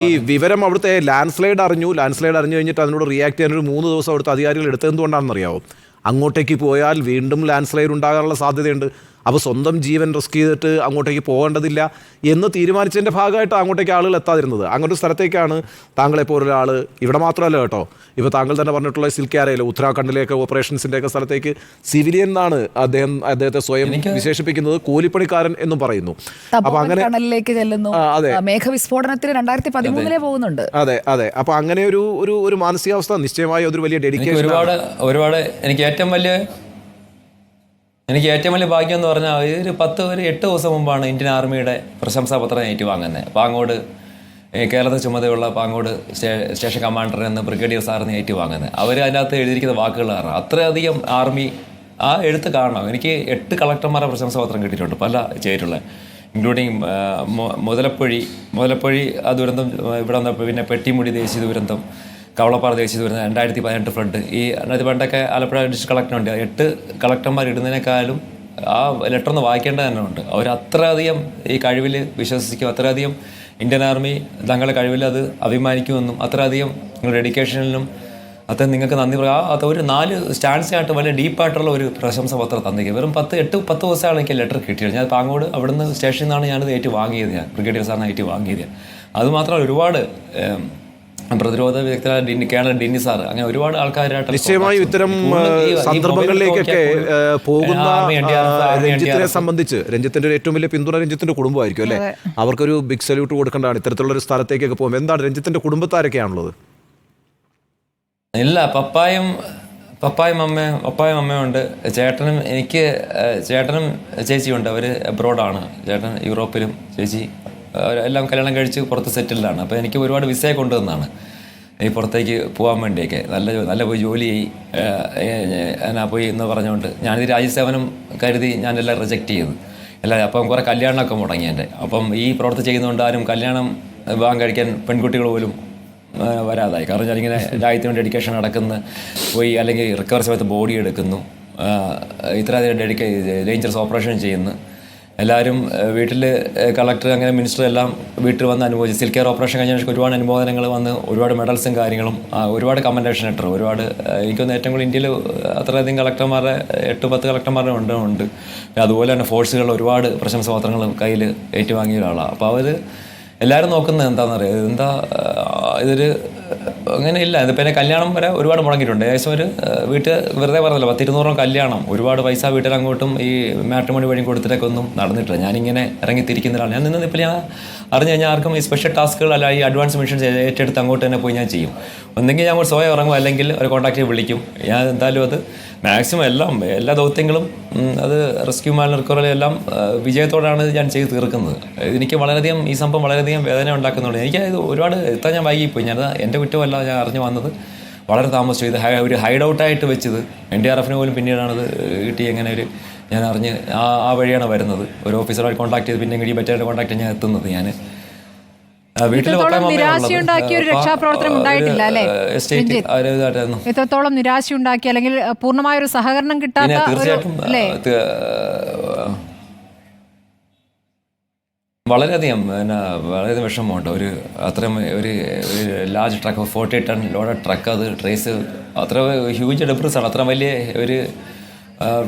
ഈ വിവരം അവിടുത്തെ ലാൻഡ് സ്ലൈഡ് അറിഞ്ഞു. ലാൻഡ് സ്ലൈഡ് അറിഞ്ഞു കഴിഞ്ഞിട്ട് അതിനോട് റിയാക്ട് ചെയ്യാൻ ഒരു മൂന്ന് ദിവസം അവിടുത്തെ അധികാരികൾ എടുത്തത് എന്തുകൊണ്ടാണെന്ന് അറിയാവോ അങ്ങോട്ടേക്ക് പോയാൽ വീണ്ടും ലാൻഡ് സ്ലൈഡ് ഉണ്ടാകാനുള്ള സാധ്യതയുണ്ട്. അപ്പോൾ സ്വന്തം ജീവൻ റിസ്ക് ചെയ്തിട്ട് അങ്ങോട്ടേക്ക് പോകേണ്ടതില്ല എന്ന് തീരുമാനിച്ചതിന്റെ ഭാഗമായിട്ട് അങ്ങോട്ടേക്ക് ആളുകൾ എത്താതിരുന്നത്. അങ്ങനൊരു സ്ഥലത്തേക്കാണ് താങ്കളെപ്പോലൊരു ആൾ ഇവിടെ മാത്രമല്ല കേട്ടോ. ഇപ്പോൾ താങ്കൾ തന്നെ പറഞ്ഞിട്ടുള്ള സിൽക്കാരയിലെ ഉത്തരാഖണ്ഡിലേക്ക് ഓപ്പറേഷൻസിന്റെയൊക്കെ സ്ഥലത്തേക്ക് സിവിലിയൻ എന്നാണ് അദ്ദേഹം അദ്ദേഹത്തെ സ്വയം വിശേഷിപ്പിക്കുന്നത് കൂലിപ്പണിക്കാരൻ എന്നും പറയുന്നു. അപ്പോൾ അങ്ങനെ അതെ. മേഘവിസ്ഫോടനത്തിന് രണ്ടായിരത്തി പതിമൂന്നിലെ പോകുന്നുണ്ട്. അതെ അതെ. അപ്പോൾ അങ്ങനെ ഒരു ഒരു ഒരു മാനസികാവസ്ഥ നിശ്ചയമായി ഒരു വലിയ ഡെഡിക്കേഷൻ ഒരുപാട് ഒരുപാട് എനിക്ക് ഏറ്റവും വലിയ എനിക്ക് ഏറ്റവും വലിയ ഭാഗ്യം എന്ന് പറഞ്ഞാൽ ഒരു പത്ത് ഒരു എട്ട് ദിവസം മുമ്പാണ് ഇന്ത്യൻ ആർമിയുടെ പ്രശംസാപത്രം ഏറ്റുവാങ്ങുന്നത് പാങ്ങോട് കേരളത്തിൽ ചുമതലയുള്ള പാങ്ങോട് സ്റ്റേ- സ്റ്റേഷൻ കമാൻഡർ എന്ന ബ്രിഗേഡിയർ സാറിന് ഏറ്റുവാങ്ങുന്നത് അവർ അതിനകത്ത് എഴുതിയിരിക്കുന്ന വാക്കുകൾ കാരണം അത്രയധികം ആർമി ആ എഴുത്ത് കാണണം. എനിക്ക് എട്ട് കളക്ടർമാരെ പ്രശംസാപത്രം കിട്ടിയിട്ടുണ്ട് പല ചേരുള്ള ഇൻക്ലൂഡിങ് മുതലപ്പൊഴി മുതലപ്പൊഴി ആ ദുരന്തം ഇവിടെ വന്നപ്പോൾ പിന്നെ പെട്ടിമുടി ദേശീയ ദുരന്തം കവളപ്പാറ ദേശീയ ദുരന്തം രണ്ടായിരത്തി പതിനെട്ട് ഫ്ലഡ് ഈ രണ്ടായിരത്തി പണ്ടൊക്കെ ആലപ്പുഴ ഡിസ്ട്രിക്ട് കളക്ടറുണ്ട് എട്ട് കളക്ടർമാർ ഇടുന്നതിനേക്കാളും ആ ലെറ്റർ ഒന്ന് വായിക്കേണ്ടത് തന്നെ ഉണ്ട്. അവർ അത്രയധികം ഈ കഴിവിൽ വിശ്വസിക്കും അത്രയധികം ഇന്ത്യൻ ആർമി തങ്ങളുടെ കഴിവിൽ അത് അഭിമാനിക്കുമെന്നും അത്രയധികം നിങ്ങളുടെ ഡെഡിക്കേഷനിലും അത് നിങ്ങൾക്ക് നന്ദി പറയാം അത് ഒരു നാല് സ്റ്റാൻസിനായിട്ട് വലിയ ഡീപ്പായിട്ടുള്ള ഒരു പ്രശംസ പത്രം തന്നിരിക്കുക വെറും പത്ത് എട്ട് പത്ത് ദിവസമാണ് എനിക്ക് ലെറ്റർ കിട്ടിയത്. ഞാൻ പാങ്ങോട് അവിടുന്ന് സ്റ്റേഷനിൽ നിന്നാണ് ഞാനത് ഏറ്റു വാങ്ങിയത് ഞാൻ. ബ്രിഗേഡിയർ സാറിന് ഏറ്റു വാങ്ങിയത് അതുമാത്രമല്ല ഒരുപാട് പ്രതിരോധ വിദഗ്ധരായ ഡിന്നി കേണൽ ഡിന്നി സാർ അങ്ങനെ ഒരുപാട് ആൾക്കാരായിട്ട് നിശ്ചയമായും ഇത്തരം സന്ദർഭങ്ങളിലേക്കൊക്കെ പോകുന്ന രഞ്ജിത്തിനെ സംബന്ധിച്ച് രഞ്ജിത്തിന്റെ ഒരു ഏറ്റവും വലിയ പിന്തുണ രഞ്ജിത്തിന്റെ കുടുംബമായിരിക്കും അല്ലേ? അവർക്കൊരു ബിഗ് സല്യൂട്ട് കൊടുക്കേണ്ടതാണ്. ഇത്തരത്തിലുള്ള ഒരു സ്ഥലത്തേക്കൊക്കെ പോകും എന്താണ് രഞ്ജിത്തിന്റെ കുടുംബത്താരൊക്കെയാണുള്ളത്? ഇല്ല പപ്പായും പപ്പായും അമ്മയും പപ്പായും അമ്മയും ഉണ്ട്. ചേട്ടനും എനിക്ക് ചേട്ടനും ചേച്ചിയുണ്ട് അവർ അബ്രോഡാണ് ചേട്ടൻ യൂറോപ്പിലും ചേച്ചി അവരെല്ലാം കല്യാണം കഴിച്ച് പുറത്ത് സെറ്റിൽഡാണ്. അപ്പോൾ എനിക്ക് ഒരുപാട് വിസയെ കൊണ്ടുവന്നാണ്. ഈ പുറത്തേക്ക് പോകാൻ വേണ്ടിയൊക്കെ. നല്ല നല്ല പോയി ജോലി ചെയ്യി എന്നാ പോയി എന്ന് പറഞ്ഞുകൊണ്ട് ഞാനിത് രാജ്യസേവനം കരുതി ഞാനെല്ലാം റിജക്റ്റ് ചെയ്തു. അല്ല അപ്പം കുറേ കല്യാണമൊക്കെ മുടങ്ങി എന്റെ. അപ്പം ഈ പ്രവൃത്തി ചെയ്യുന്നതുകൊണ്ട് ആരും കല്യാണം വിവാഹം കഴിക്കാൻ പെൺകുട്ടികൾ പോലും വരാതായി. കാരണം ഞാൻ ഇങ്ങനെ രാജ്യത്തിന് വേണ്ടി ഡെഡിക്കേഷൻ നടക്കുന്നു പോയി അല്ലെങ്കിൽ റിക്കവർ സമയത്ത് ബോഡി എടുക്കുന്നു ഇത്ര ഡെഡിക്കേ ഡേഞ്ചറസ് ഓപ്പറേഷൻ ചെയ്യുന്നു. എല്ലാവരും വീട്ടിൽ കളക്ടർ അങ്ങനെ മിനിസ്റ്റർ എല്ലാം വീട്ടിൽ വന്ന് അനുഭവിച്ചു സിൽ കെയർ ഓപ്പറേഷൻ കഴിഞ്ഞ ഒരുപാട് അനുമോദനങ്ങൾ വന്ന് ഒരുപാട് മെഡൽസും കാര്യങ്ങളും ഒരുപാട് കമൻഡേഷൻ ലെറ്റർ ഒരുപാട് എനിക്ക് എനിക്കൊന്ന് ഏറ്റവും കൂടുതൽ ഇന്ത്യയിൽ അത്രയധികം കളക്ടർമാരുടെ എട്ട് പത്ത് കളക്ടർമാരുടെ ഉണ്ട് ഉണ്ട്. അതുപോലെ തന്നെ ഫോഴ്സുകളിൽ ഒരുപാട് പ്രശംസ പത്രങ്ങൾ കയ്യിൽ ഏറ്റുവാങ്ങിയ ഒരാളാണ് അപ്പോൾ അവർ എല്ലാവരും നോക്കുന്നത് എന്താണെന്നറിയാം? എന്താ ഇതൊരു അങ്ങനെ ഇല്ല ഇതിപ്പോൾ പിന്നെ കല്യാണം വരെ ഒരുപാട് മുടങ്ങിയിട്ടുണ്ട്. ഏകദേശം ഒരു വീട്ടിൽ വെറുതെ പറഞ്ഞല്ലോ പത്തിരുന്നൂറോ കല്യാണം. ഒരുപാട് പൈസ വീട്ടിൽ അങ്ങോട്ടും ഈ മാട്രിമോണി വഴി കൊടുത്തിട്ടൊക്കെ ഒന്നും നടന്നിട്ടില്ല. ഞാനിങ്ങനെ ഇറങ്ങി തിരിക്കുന്ന ഒരാളാണ് ഞാൻ നിന്ന് ഇപ്പോൾ ഞാൻ അറിഞ്ഞു കഴിഞ്ഞാൽ ആർക്കും ഈ സ്പെഷ്യൽ ടാസ്കുകൾ അല്ല ഈ അഡ്വാൻസ് മിഷൻസ് ഏറ്റെടുത്ത് അങ്ങോട്ട് തന്നെ പോയി ഞാൻ ചെയ്യും. ഒന്നെങ്കിൽ ഞാൻ അങ്ങോട്ട് സ്വയം ഇറങ്ങും അല്ലെങ്കിൽ ഒരു കോൺടാക്റ്റ് വിളിക്കും. ഞാൻ എന്തായാലും അത് മാക്സിമം എല്ലാം എല്ലാ ദൗത്യങ്ങളും അത് റെസ്ക്യൂ മാൻ റിക്കവറി എല്ലാം വിജയത്തോടാണ് ഞാൻ ചെയ്ത് തീർക്കുന്നത്. എനിക്ക് വളരെയധികം ഈ സംഭവം വളരെയധികം വേദന ഉണ്ടാക്കുന്നുണ്ട്. എനിക്ക് ഇത് ഒരുപാട് എത്താൻ ഞാൻ വൈകിപ്പോയി. ഞാൻ എന്റെ കുറ്റമല്ല ഞാൻ അറിഞ്ഞു വന്നത്. വളരെ താമസിച്ചു. ഇത് ഹൈ- ഒരു ഹൈഡ് ഔട്ടായിട്ട് വെച്ചത് എൻ ഡി ആർ എഫിന് പോലും പിന്നീടാണത് കിട്ടി. എങ്ങനെ ഒരു ഞാൻ അറിഞ്ഞ് ആ ആ വഴിയാണ് വരുന്നത്. ഒരു ഓഫീസറുമായി കോൺടാക്ട് ചെയ്ത് പിന്നെ ഇടി പറ്റായിട്ട് കോൺടാക്ട് ഞാൻ എത്തുന്നത് ഞാൻ? അവരേതായിട്ടായിരുന്നു നിരാശയുണ്ടാക്കി അല്ലെങ്കിൽ പൂർണമായ ഒരു സഹകരണം കിട്ടാത്ത തീർച്ചയായിട്ടും വളരെയധികം പിന്നെ വളരെയധികം വിഷമമുണ്ട്. ഒരു അത്രയും ഒരു ഒരു large truck forty ton load truck അത് ട്രേസ് അത്ര ഹ്യൂജ് ആണ്. അത്ര വലിയ ഒരു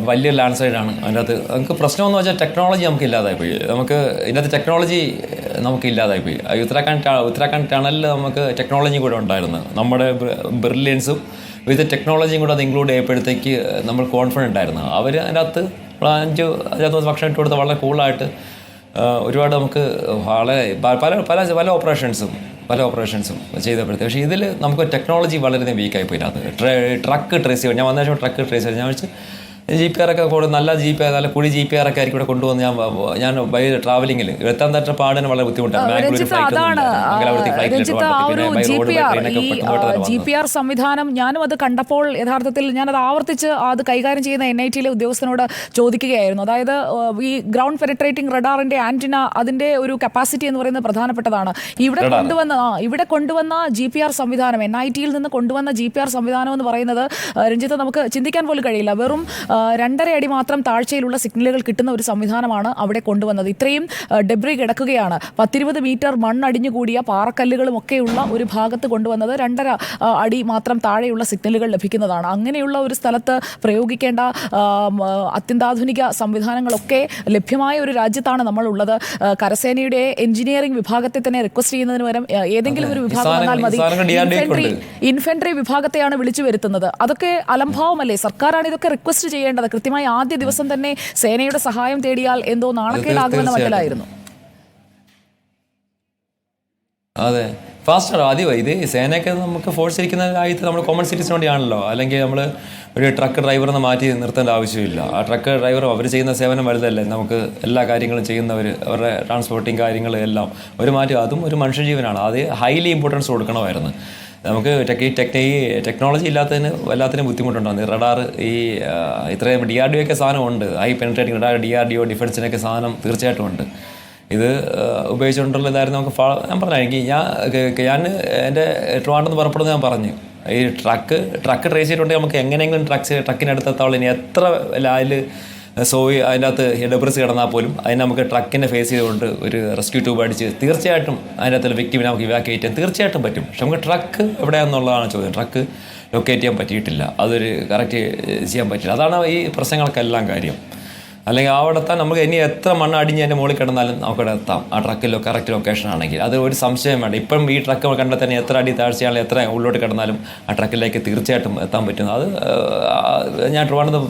വലിയ ലാൻഡ് സൈഡാണ് അതിന്റെ അകത്ത് നമുക്ക് പ്രശ്നമെന്ന് വെച്ചാൽ ടെക്നോളജി നമുക്ക് ഇല്ലാതായിപ്പോയി നമുക്ക് ഇതിനകത്ത് ടെക്നോളജി നമുക്ക് ഇല്ലാതായിപ്പോയി ഉത്തരാഖണ്ഡ് ഉത്തരാഖണ്ഡ് ടണലിൽ നമുക്ക് ടെക്നോളജി കൂടെ ഉണ്ടായിരുന്നു. നമ്മുടെ ബ്രില്യൻസും വിത്ത് ടെക്നോളജിയും കൂടെ അത് ഇൻക്ലൂഡ് ചെയ്യപ്പോഴത്തേക്ക് നമ്മൾ കോൺഫിഡന്റ് ആയിരുന്നു. അവർ അതിനകത്ത് അഞ്ച് അതിനകത്ത് ഭക്ഷണം ഇട്ട് കൊടുത്ത് വളരെ കൂളായിട്ട് ഒരുപാട് നമുക്ക് വളരെ പല പല പല ഓപ്പറേഷൻസും പല ഓപ്പറേഷൻസും ചെയ്തപ്പോഴത്തെ. പക്ഷേ ഇതിൽ നമുക്ക് ടെക്നോളജി വളരെയധികം വീക്കായി പോയി ട്രക്ക് ട്രേസ് ചെയ്യും ഞാൻ വന്ന ശേഷം ട്രക്ക് ട്രേസ് ചെയ്യും ഞാൻ വെച്ച് ജി പി ആർ ഒക്കെ കൂടെ നല്ല ജി പി ആർ നല്ല കുഴി ജി പി ആർ ഒക്കെ ആയിരിക്കും ഇവിടെ കൊണ്ടുവന്ന് ഞാൻ ഞാൻ ബൈ ട്രാവലിംഗിൽ എത്താൻ തട്ട പാടിന് വളരെ ബുദ്ധിമുട്ടാണ്. ജി പി ആർ സംവിധാനം ഞാനും അത് കണ്ടപ്പോൾ യഥാർത്ഥത്തിൽ ഞാൻ അത് ആവർത്തിച്ച് അത് കൈകാര്യം ചെയ്യുന്ന എൻ ഐ ടിയിലെ ഉദ്യോഗസ്ഥനോട് ചോദിക്കുകയായിരുന്നു. അതായത് ഈ ഗ്രൗണ്ട് പെനട്രേറ്റിംഗ് റഡാറിന്റെ ആന്റിന അതിന്റെ ഒരു കപ്പാസിറ്റി എന്ന് പറയുന്നത് പ്രധാനപ്പെട്ടതാണ്. ഇവിടെ കൊണ്ടുവന്ന ആ, ഇവിടെ കൊണ്ടുവന്ന ജി പി ആർ സംവിധാനം എൻ ഐ ടിയിൽ നിന്ന് കൊണ്ടുവന്ന ജി പി ആർ സംവിധാനം എന്ന് പറയുന്നത് രഞ്ജിത്ത് നമുക്ക് ചിന്തിക്കാൻ പോലും കഴിയില്ല. വെറും രണ്ടര അടി മാത്രം താഴ്ചയിലുള്ള സിഗ്നലുകൾ കിട്ടുന്ന ഒരു സംവിധാനമാണ് അവിടെ കൊണ്ടുവന്നത്. ഇത്രയും ഡെബ്രി കിടക്കുകയാണ്. പത്തിരുപത് മീറ്റർ മണ്ണടിഞ്ഞുകൂടിയ പാറക്കല്ലുകളും ഒക്കെയുള്ള ഒരു ഭാഗത്ത് കൊണ്ടുവന്നത് രണ്ടര അടി മാത്രം താഴെയുള്ള സിഗ്നലുകൾ ലഭിക്കുന്നതാണ്. അങ്ങനെയുള്ള ഒരു സ്ഥലത്ത് പ്രയോഗിക്കേണ്ട അത്യന്താധുനിക സംവിധാനങ്ങളൊക്കെ ലഭ്യമായ ഒരു രാജ്യത്താണ് നമ്മളുള്ളത്. കരസേനയുടെ എഞ്ചിനീയറിംഗ് വിഭാഗത്തെ തന്നെ റിക്വസ്റ്റ് ചെയ്യുന്നതിന് പകരം ഏതെങ്കിലും ഒരു വിഭാഗം വന്നാൽ മതി. ഇൻഫെൻട്രി ഇൻഫെൻട്രി വിഭാഗത്തെയാണ് വിളിച്ചു വരുത്തുന്നത്. അതൊക്കെ അലംഭാവമല്ലേ? സർക്കാരാണ് ഇതൊക്കെ റിക്വസ്റ്റ് ചെയ്യേണ്ടത്. കൃത്യമായി ആദ്യ ദിവസം തന്നെ സേനയുടെ സഹായം തേടിയാൽ എന്തോ നാണക്കേടാകുമെന്ന. മട്ടിലായിരുന്നു. അതെ. ഫാസ്റ്റാണ് ആദ്യമായി. ഇത് സേനയൊക്കെ നമുക്ക് ഫോഴ്സ് ഇരിക്കുന്ന കാര്യത്തിൽ നമ്മൾ കോമൺ സിറ്റീസിന് വേണ്ടിയാണല്ലോ. അല്ലെങ്കിൽ നമ്മൾ ഒരു ട്രക്ക് ഡ്രൈവറിനെ മാറ്റി നിർത്തേണ്ട ആവശ്യമില്ല. ആ ട്രക്ക് ഡ്രൈവറും അവർ ചെയ്യുന്ന സേവനം വലുതല്ലേ? നമുക്ക് എല്ലാ കാര്യങ്ങളും ചെയ്യുന്നവർ അവരുടെ ട്രാൻസ്പോർട്ടിങ് കാര്യങ്ങൾ എല്ലാം. ഒരു മാറ്റി അതും ഒരു മനുഷ്യജീവനാണ്. അത് ഹൈലി ഇമ്പോർട്ടൻസ് കൊടുക്കണമായിരുന്നു. നമുക്ക് ടെക് ടെക്നി ടെക്നോളജി ഇല്ലാത്തതിന് വല്ലാത്തതിനും ബുദ്ധിമുട്ടുണ്ടാകുന്നത് റഡാർ ഈ ഇത്രയും ഡി ആർ ഡി ഒക്കെ സാധനം ഉണ്ട് high penetrating radar D R D O ഡിഫൻസിനൊക്കെ സാധനം തീർച്ചയായിട്ടും ഉണ്ട്. ഇത് ഉപയോഗിച്ചുകൊണ്ടുള്ള ഇതായിരുന്നു നമുക്ക് ഫാ ഞാൻ പറഞ്ഞു എനിക്ക് ഞാൻ ഞാൻ എന്റെ ട്രിവാൻഡ്രം പുറപ്പെടുന്നത് ഞാൻ പറഞ്ഞു. ഈ ട്രക്ക് ട്രക്ക് ട്രേസ് ചെയ്തിട്ടുണ്ടെങ്കിൽ നമുക്ക് എങ്ങനെയെങ്കിലും ട്രക്സ് ട്രക്കിനടുത്തെത്താവുള്ളൂ ഇനി എത്ര ലായിൽ സോയി അതിനകത്ത് ഹെഡബ്രസ് ഡെബ്രിസ് കിടന്നാൽ പോലും അതിന് നമുക്ക് ട്രക്കിനെ ഫേസ് ചെയ്തുകൊണ്ട് ഒരു റെസ്ക്യൂ ട്യൂബ് അടിച്ച് തീർച്ചയായിട്ടും അതിനകത്തുള്ള വിക്ടിമിനെ നമുക്ക് ഇവാക്യുവേറ്റ് ചെയ്യാൻ തീർച്ചയായിട്ടും പറ്റും. പക്ഷെ നമുക്ക് ട്രക്ക് എവിടെയാണെന്നുള്ളതാണ് ചോദ്യം. ട്രക്ക് ലൊക്കേറ്റ് ചെയ്യാൻ പറ്റിയിട്ടില്ല. അതൊരു കറക്റ്റ് ചെയ്യാൻ പറ്റില്ല അതാണ് ഈ പ്രശ്നങ്ങൾക്കെല്ലാം കാര്യം. അല്ലെങ്കിൽ അവിടെ എത്താൻ നമുക്ക് ഇനി എത്ര മണ്ണ് അടിഞ്ഞ് അതിന്റെ മുകളിൽ കിടന്നാലും നമുക്കവിടെ എത്താം. ആ ട്രക്കിലോ കറക്റ്റ് ലൊക്കേഷൻ ആണെങ്കിൽ. അത് ഒരു സംശയം വേണ്ട. ഇപ്പം ഈ ട്രക്ക് കണ്ടാൽ തന്നെ എത്ര അടി താഴ്ചയാണെങ്കിൽ എത്ര ഉള്ളോട്ട് കിടന്നാലും ആ ട്രക്കിലേക്ക് തീർച്ചയായിട്ടും എത്താൻ പറ്റും. അത് ഞാൻ ട്രിവാണ്ടത്ത്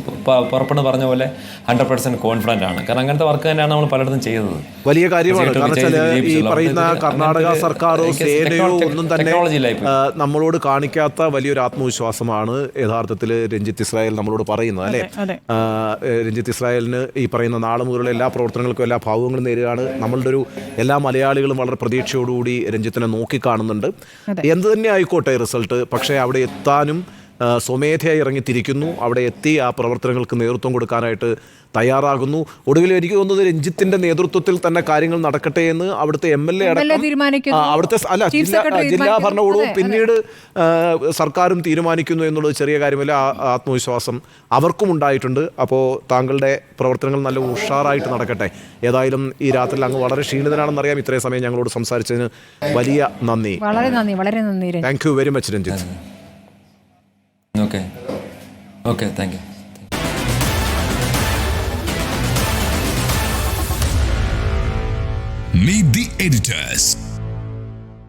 പുറപ്പെടുന്ന പറഞ്ഞ പോലെ ഹൺഡ്രഡ് പെർസെന്റ് കോൺഫിഡന്റ് ആണ്. കാരണം അങ്ങനത്തെ വർക്ക് തന്നെയാണ് നമ്മൾ പലയിടത്തും ചെയ്തത്. വലിയ കാര്യമാണ്. കാരണം ഈ പറയുന്ന കർണാടക സർക്കാരോ സേനയോ ഒന്നും തന്നെ. നമ്മളോട് കാണിക്കാത്ത വലിയൊരു ആത്മവിശ്വാസമാണ് യഥാർത്ഥത്തിൽ രഞ്ജിത്ത് ഇസ്രായേൽ നമ്മളോട് പറയുന്നത് അല്ലേ? രഞ്ജിത്ത് ഇസ്രായേലിന് ഈ പറയുന്ന നാളെ മുതലുള്ള എല്ലാ പ്രവർത്തനങ്ങൾക്കും എല്ലാ ഭാവങ്ങളും നേരുകയാണ് നമ്മളുടെ ഒരു എല്ലാ മലയാളികളും വളരെ പ്രതീക്ഷയോടുകൂടി രഞ്ജിത്തിനെ നോക്കിക്കാണുന്നുണ്ട് എന്ത് തന്നെ ആയിക്കോട്ടെ റിസൾട്ട് പക്ഷേ അവിടെ എത്താനും സ്വമേധയായി ഇറങ്ങിത്തിരിക്കുന്നു. അവിടെ എത്തി ആ പ്രവർത്തനങ്ങൾക്ക് നേതൃത്വം കൊടുക്കാനായിട്ട് തയ്യാറാകുന്നു. ഒടുവിൽ എനിക്ക് തോന്നുന്നത് രഞ്ജിത്തിന്റെ നേതൃത്വത്തിൽ തന്നെ കാര്യങ്ങൾ നടക്കട്ടെ എന്ന് അവിടുത്തെ എം എൽ എ MLA അവിടുത്തെ അല്ല ജില്ലാ ഭരണകൂടവും. പിന്നീട് സർക്കാരും തീരുമാനിക്കുന്നു എന്നുള്ളത് ചെറിയ കാര്യമല്ല. ആത്മവിശ്വാസം അവർക്കും ഉണ്ടായിട്ടുണ്ട്. അപ്പോൾ താങ്കളുടെ പ്രവർത്തനങ്ങൾ നല്ല ഉഷാറായിട്ട് നടക്കട്ടെ. ഏതായാലും ഈ രാത്രിയിൽ അങ്ങ് വളരെ ക്ഷീണിതനാണെന്നറിയാം. ഇത്രയും സമയം ഞങ്ങളോട് സംസാരിച്ചതിന് വലിയ നന്ദി. വളരെ നന്ദി വളരെ നന്ദി thank you very much Ranjith. Okay thank you Meet the editors.